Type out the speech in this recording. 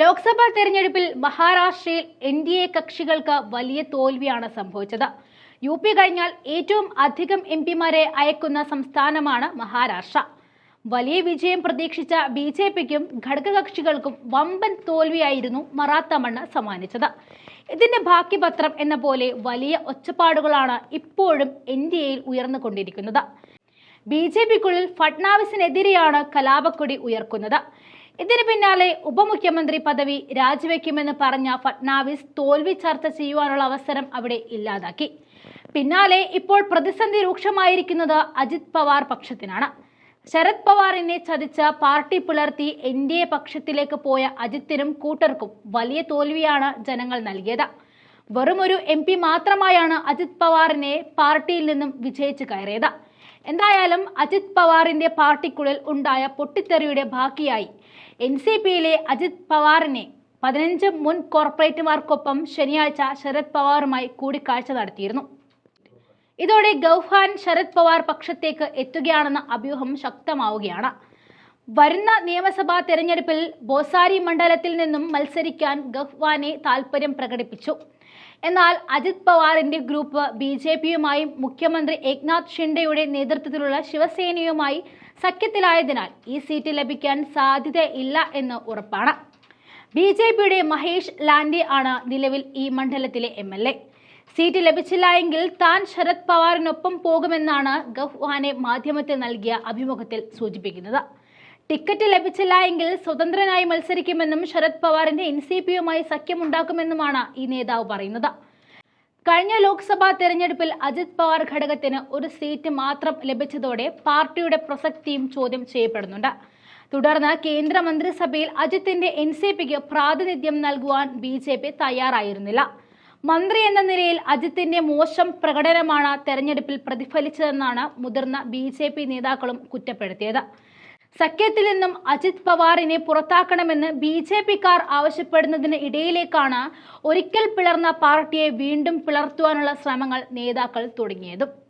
ലോക്സഭാ തെരഞ്ഞെടുപ്പിൽ മഹാരാഷ്ട്രയിൽ N D A കക്ഷികൾക്ക് വലിയ തോൽവിയാണ് സംഭവിച്ചത്. യു പി കഴിഞ്ഞാൽ ഏറ്റവും അധികം എം പിമാരെ അയക്കുന്ന സംസ്ഥാനമാണ് മഹാരാഷ്ട്ര. വലിയ വിജയം പ്രതീക്ഷിച്ച ബി ജെ പിക്കും ഘടകകക്ഷികൾക്കും വമ്പൻ തോൽവിയായിരുന്നു മറാത്ത മണ്ണ് സമ്മാനിച്ചത്. ഇതിന്റെ ബാക്കിപത്രം എന്ന പോലെ വലിയ ഒച്ചപ്പാടുകളാണ് ഇപ്പോഴും എൻ ഡി എയിൽ ഉയർന്നുകൊണ്ടിരിക്കുന്നത്. B J പിക്കുള്ളിൽ ഫട്നാവിസിനെതിരെയാണ് കലാപക്കൊടി ഉയർക്കുന്നത്. ഇതിന് പിന്നാലെ ഉപമുഖ്യമന്ത്രി പദവി രാജിവെക്കുമെന്ന് പറഞ്ഞ ഫട്നാവിസ് തോൽവി ചർച്ച ചെയ്യുവാനുള്ള അവസരം അവിടെ ഇല്ലാതാക്കി. പിന്നാലെ ഇപ്പോൾ പ്രതിസന്ധി രൂക്ഷമായിരിക്കുന്നത് അജിത് പവാർ പക്ഷത്തിനാണ്. ശരത് പവാറിനെ ചതിച്ച പാർട്ടി പുലർത്തി എൻ ഡി എ പക്ഷത്തിലേക്ക് പോയ അജിത്തിനും കൂട്ടർക്കും വലിയ തോൽവിയാണ് ജനങ്ങൾ നൽകിയത്. വെറുമൊരു എം പി മാത്രമായാണ് അജിത് പവാറിനെ പാർട്ടിയിൽ നിന്നും വിജയിച്ചു കയറിയത്. എന്തായാലും അജിത് പവാറിന്റെ പാർട്ടിക്കുള്ളിൽ ഉണ്ടായ പൊട്ടിത്തെറിയുടെ ബാക്കിയായി എൻ സി പിയിലെ അജിത് പവാറിനെ പതിനഞ്ച് മുൻ കോർപ്പറേറ്റുമാർക്കൊപ്പം ശനിയാഴ്ച ശരത് പവാറുമായി കൂടിക്കാഴ്ച നടത്തിയിരുന്നു. ഇതോടെ ഗൗഹാൻ ശരത് പവാർ പക്ഷത്തേക്ക് എത്തുകയാണെന്ന അഭ്യൂഹം ശക്തമാവുകയാണ്. വരുന്ന നിയമസഭാ തെരഞ്ഞെടുപ്പിൽ ബോസാരി മണ്ഡലത്തിൽ നിന്നും മത്സരിക്കാൻ ഗഹ്വാനെ താൽപര്യം പ്രകടിപ്പിച്ചു. എന്നാൽ അജിത് പവാറിന്റെ ഗ്രൂപ്പ് ബി ജെ പിയുമായും മുഖ്യമന്ത്രി ഏക്നാഥ് ഷിൻഡെയുടെ നേതൃത്വത്തിലുള്ള ശിവസേനയുമായി സഖ്യത്തിലായതിനാൽ ഈ സീറ്റ് ലഭിക്കാൻ സാധ്യതയില്ല എന്ന് ഉറപ്പാണ്. ബി ജെ പിയുടെ മഹേഷ് ലാൻഡി ആണ് നിലവിൽ ഈ മണ്ഡലത്തിലെ എം എൽ എ. സീറ്റ് ലഭിച്ചില്ല എങ്കിൽ താൻ ശരത് പവാറിനൊപ്പം പോകുമെന്നാണ് ഗഹ്വാനെ മാധ്യമത്തിൽ നൽകിയ അഭിമുഖത്തിൽ സൂചിപ്പിക്കുന്നത്. ടിക്കറ്റ് ലഭിച്ചില്ല എങ്കിൽ സ്വതന്ത്രനായി മത്സരിക്കുമെന്നും ശരത് പവാറിന്റെ എൻ സി പിയുമായി സഖ്യമുണ്ടാക്കുമെന്നുമാണ് ഈ നേതാവ് പറയുന്നത്. കഴിഞ്ഞ ലോക്സഭാ തെരഞ്ഞെടുപ്പിൽ അജിത് പവാർ ഘടകത്തിന് ഒരു സീറ്റ് മാത്രം ലഭിച്ചതോടെ പാർട്ടിയുടെ പ്രസക്തിയും ചോദ്യം ചെയ്യപ്പെടുന്നുണ്ട്. തുടർന്ന് കേന്ദ്ര മന്ത്രിസഭയിൽ അജിത്തിന്റെ എൻ സി പിക്ക് പ്രാതിനിധ്യം നൽകുവാൻ ബി ജെ പി തയ്യാറായിരുന്നില്ല. മന്ത്രി എന്ന നിലയിൽ അജിത്തിന്റെ മോശം പ്രകടനമാണ് തെരഞ്ഞെടുപ്പിൽ പ്രതിഫലിച്ചതെന്നാണ് മുതിർന്ന ബി നേതാക്കളും കുറ്റപ്പെടുത്തിയത്. സഖ്യത്തിൽ നിന്നും അജിത് പവാറിനെ പുറത്താക്കണമെന്ന് ബി ജെ പിക്കാർ ആവശ്യപ്പെടുന്നതിന് ഇടയിലേക്കാണ് ഒരിക്കൽ പിളർന്ന പാർട്ടിയെ വീണ്ടും പിളർത്തുവാനുള്ള ശ്രമങ്ങൾ നേതാക്കൾ തുടങ്ങിയതും.